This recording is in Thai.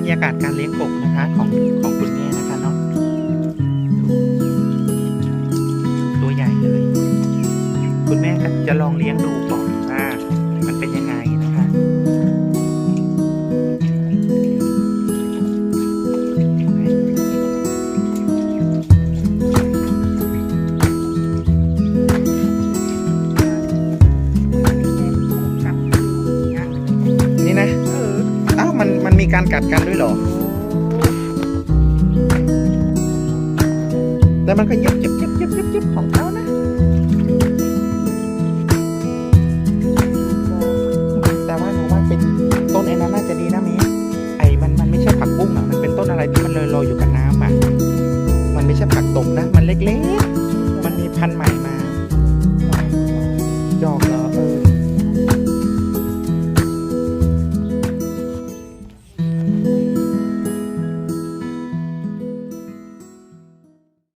บรรยากาศการเลี้ยงกบนะคะของของคุณแม่นะคะเนาะตัวใหญ่เลย คุณแม่จะลองเลี้ยงดูก่อนว่า การกัดกันด้วยหรอ แต่มันก็ยึบยึบยึบยึบยึบยึบของเขานะแต่ว่าหนูว่าเป็นต้นไอ้นั้นน่าจะดีนะมีไอ้มันมันไม่ใช่ผักบุ้งอะ มันเป็นต้นอะไรที่มันลอยลอยอยู่กับน้ำอะ มันไม่ใช่ผักตบนะ มันเล็กๆ มันมีพันธุ์ใหม่มา